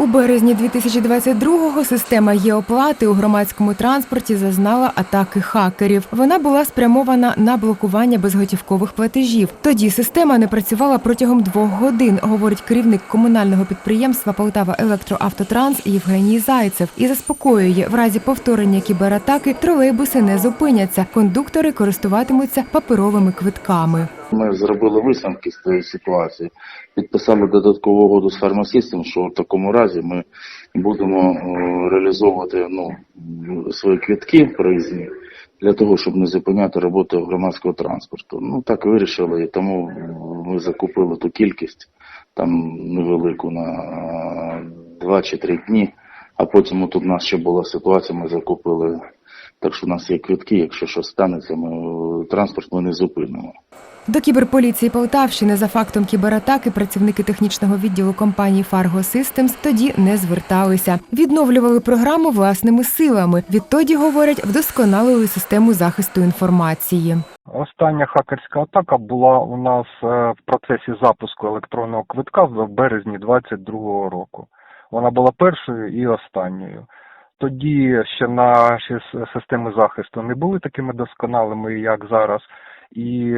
У березні 2022-го система є-оплати у громадському транспорті зазнала атаки хакерів. Вона була спрямована на блокування безготівкових платежів. Тоді система не працювала протягом двох годин, говорить керівник комунального підприємства Полтава Електроавтотранс Євгеній Зайцев і заспокоює, в разі повторення кібератаки тролейбуси не зупиняться. Кондуктори користуватимуться паперовими квитками. Ми зробили висновки з цієї ситуації, підписали додаткову угоду з фармасистом, що в такому разі ми будемо е, реалізовувати ну, свої квітки проїзні для того, щоб не зупиняти роботу громадського транспорту. Ну так вирішили, і тому ми закупили ту кількість там невелику на 2 чи 3 дні. А потім тут у нас ще була ситуація, ми закупили. Так що у нас є квитки, якщо щось станеться, ми е, транспорт ми не зупинимо. До кіберполіції Полтавщини за фактом кібератаки працівники технічного відділу компанії Fargo Systems тоді не зверталися. Відновлювали програму власними силами. Відтоді говорять, вдосконалили систему захисту інформації. Остання хакерська атака була у нас е, в процесі запуску електронного квитка в березні 2022 року. Вона була першою і останньою. Тоді ще наші системи захисту не були такими досконалими, як зараз, і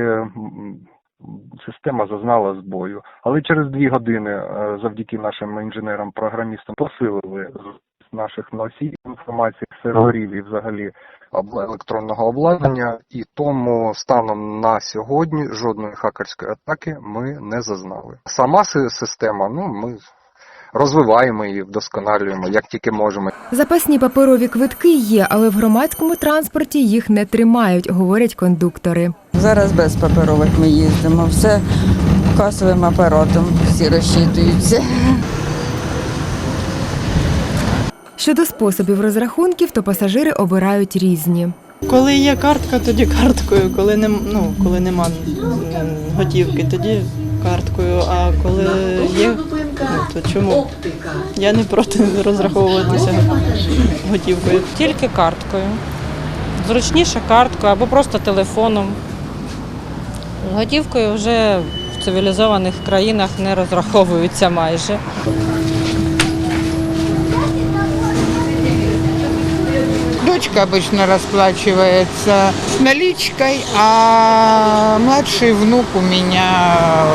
система зазнала збою. Але через дві години, е, завдяки нашим інженерам-програмістам, посилили з наших носіїв інформації, серверів і взагалі електронного обладнання, і тому станом на сьогодні жодної хакерської атаки ми не зазнали. Сама система, ну ми розвиваємо її, вдосконалюємо як тільки можемо. Запасні паперові квитки є, але в громадському транспорті їх не тримають, говорять кондуктори. Зараз без паперових ми їздимо. Все касовим апаратом всі розчитуються. Щодо способів розрахунків, то пасажири обирають різні. Коли є картка, тоді карткою. Коли нем, ну, коли нема готівки, тоді карткою. А коли є, ну, то чому? Я не проти розраховуватися готівкою. Тільки карткою. Зручніше карткою або просто телефоном. Готівкою вже в цивілізованих країнах не розраховуються майже. Дочка обычно расплачивается наличкой, а младший внук у меня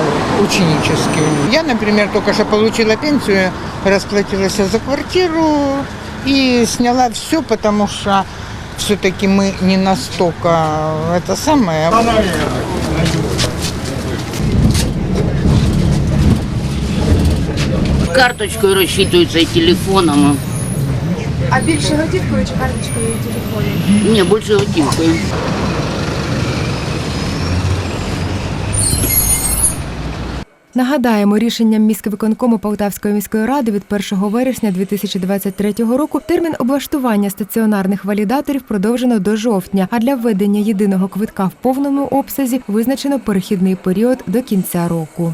ученический. Я, например, только что получила пенсию, расплатилась за квартиру и сняла все, потому что все-таки мы не настолько это самое. Карточкою розчитуються і телефоном. А більше готівкою чи карточкою і телефоном? Ні, більше готівкою. Нагадаємо, рішенням міськвиконкому Полтавської міської ради від 1 вересня 2023 року термін облаштування стаціонарних валідаторів продовжено до жовтня. А для введення єдиного квитка в повному обсязі визначено перехідний період до кінця року.